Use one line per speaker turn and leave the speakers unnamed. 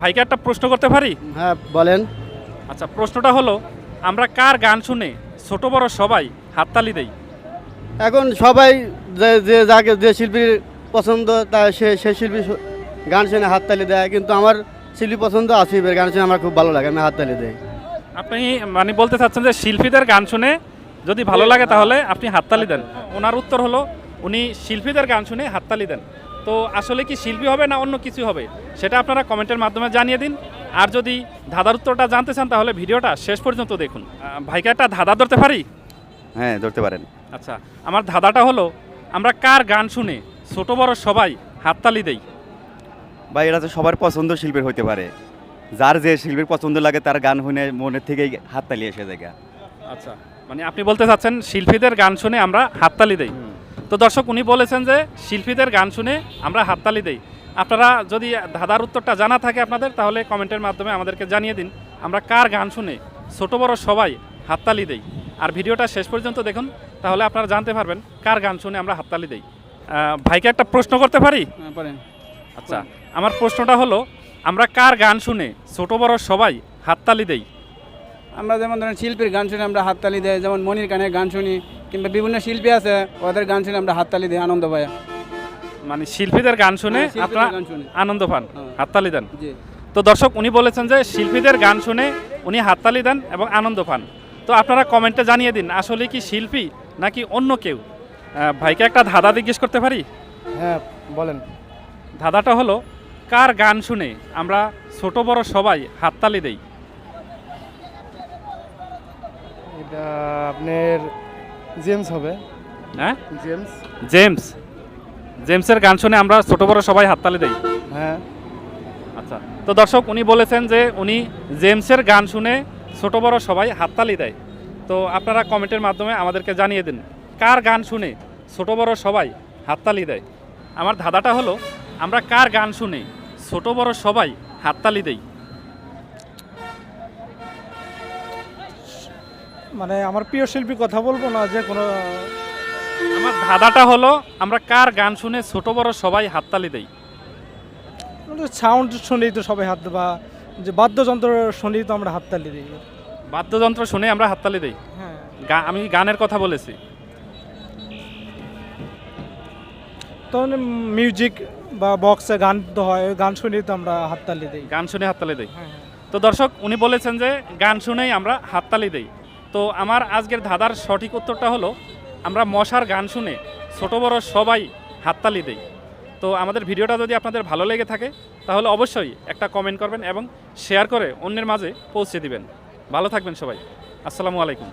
ভাইকে একটা প্রশ্ন করতে পারি?
হ্যাঁ বলেন।
আচ্ছা প্রশ্নটা হলো আমরা কার গান শুনে ছোট বড় সবাই হাততালি দেই?
এখন সবাই যে যে যাকে যে শিল্পীর পছন্দ তা সে সে শিল্পী গান শুনে হাততালি দেয় কিন্তু আমার শিল্পী পছন্দ আসিফের গান শুনে আমার খুব ভালো লাগে আমি হাততালি দেই।
আপনি মানে বলতে চাচ্ছেন যে শিল্পীদের গান শুনে যদি ভালো লাগে তাহলে আপনি হাততালি দেন। ওনার উত্তর হলো উনি শিল্পীদের গান শুনে হাততালি দেন। তো আসলে কি শিল্পী হবে না অন্য কিছু হবে? সেটা আপনারা কমেন্টের মাধ্যমে জানিয়ে দিন। আর যদি ধাঁধার উত্তরটা জানতে চান তাহলে ভিডিওটা শেষ পর্যন্ত দেখুন। ভাইকে একটা ধাঁধা ধরতে পারি?
হ্যাঁ ধরতে পারেন।
আচ্ছা আমার ধাঁধাটা হলো আমরা কার গান শুনে ছোট বড় সবাই হাততালি দেই?
বা এরা তো সবার পছন্দ শিল্পীর হতে পারে। যার যে শিল্পীর পছন্দ লাগে তার গান শুনে মনের থেকেই হাততালি এসে যায়
আচ্ছা মানে আপনি বলতে চাচ্ছেন শিল্পীদের গান শুনে আমরা হাততালি দেই? তো দর্শক উনি বলেছেন যে শিল্পীদের গান শুনে আমরা হাততালি দেই। আপনারা যদি ধাঁধার উত্তরটা জানা থাকে আপনাদের তাহলে কমেন্টের মাধ্যমে আমাদেরকে জানিয়ে দিন আমরা কার গান শুনে ছোট বড় সবাই হাততালি দেই। আর ভিডিওটা শেষ পর্যন্ত দেখুন তাহলে আপনারা জানতে পারবেন কার গান শুনে আমরা হাততালি দেই। ভাইকে একটা প্রশ্ন করতে পারি?
পারেন।
আচ্ছা আমার প্রশ্নটা হলো আমরা কার গান শুনে ছোট বড় সবাই হাততালি দেই?
আমরা যেমন ধরেন শিল্পীর গান শুনে আমরা হাততালি দেয় যেমন মনির গানের গান শুনি কিংবা বিভিন্ন শিল্পী আছে ওদের গান শুনে আমরা হাততালি দিই আনন্দ পাই।
মানে শিল্পীদের গান শুনে
হ্যাঁ,
আপনারা আনন্দ পান
হ্যাঁ।
হাততালি দেন। তো দর্শক উনি বলেছেন যে শিল্পীদের গান শুনে উনি হাততালি দেন এবং আনন্দ পান। তো আপনারা কমেন্টে জানিয়ে দিন আসলে কি শিল্পী নাকি অন্য কেউ? ভাইকে একটা ধাঁধা জিজ্ঞেস করতে পারি?
হ্যাঁ বলেন।
ধাঁধাটা হলো কার গান শুনে আমরা ছোট বড় সবাই হাততালি দেই?
এটা আপনার জেমস হবে।
হ্যাঁ?
জেমস।
জেমস। জেমসের গান শুনে আমরা ছোট বড় সবাই হাততালি দেই।
হ্যাঁ।
আচ্ছা তো দর্শক উনি বলেছেন যে উনি জেমসের গান শুনে ছোট বড় সবাই হাততালি দেয়। তো আপনারা কমেন্টের মাধ্যমে আমাদেরকে জানিয়ে দিন কার গান শুনে ছোট বড় সবাই হাততালি দেয়? আমার ধাঁধাটা হলো আমরা কার গান শুনে ছোট বড় সবাই হাততালি দেই?
মানে আমার প্রিয় শিল্পী কথা বলব না যে কোনো
আমার ধাঁধাটা হলো আমরা কার গান শুনে ছোট বড় সবাই হাততালি দেই?
সাউন্ড শুনেই তো সবাই হাত বা যে বাদ্যযন্ত্র শুনেই তো আমরা হাততালি দিই।
বাদ্যযন্ত্র শুনে আমরা হাততালি দেই?
হ্যাঁ।
আমি গানের কথা বলেছি।
তখন মিউজিক বা বক্সে গান তো হয় গান শুনেই তো আমরা হাততালি দিই।
গান শুনে হাততালি দেই।
হ্যাঁ।
তো দর্শক উনি বলেছেন যে গান শুনেই আমরা হাততালি দেই। তো আমার আজকের ধাঁধার সঠিক উত্তরটা হলো, আমরা মশার গান শুনে ছোট বড় সবাই হাততালি দেই। তো আমাদের ভিডিওটা যদি আপনাদের ভালো লেগে থাকে, তাহলে অবশ্যই একটা কমেন্ট করবেন এবং শেয়ার করে অন্যের মাঝে পৌঁছে দিবেন। ভালো থাকবেন সবাই। আসসালামু আলাইকুম।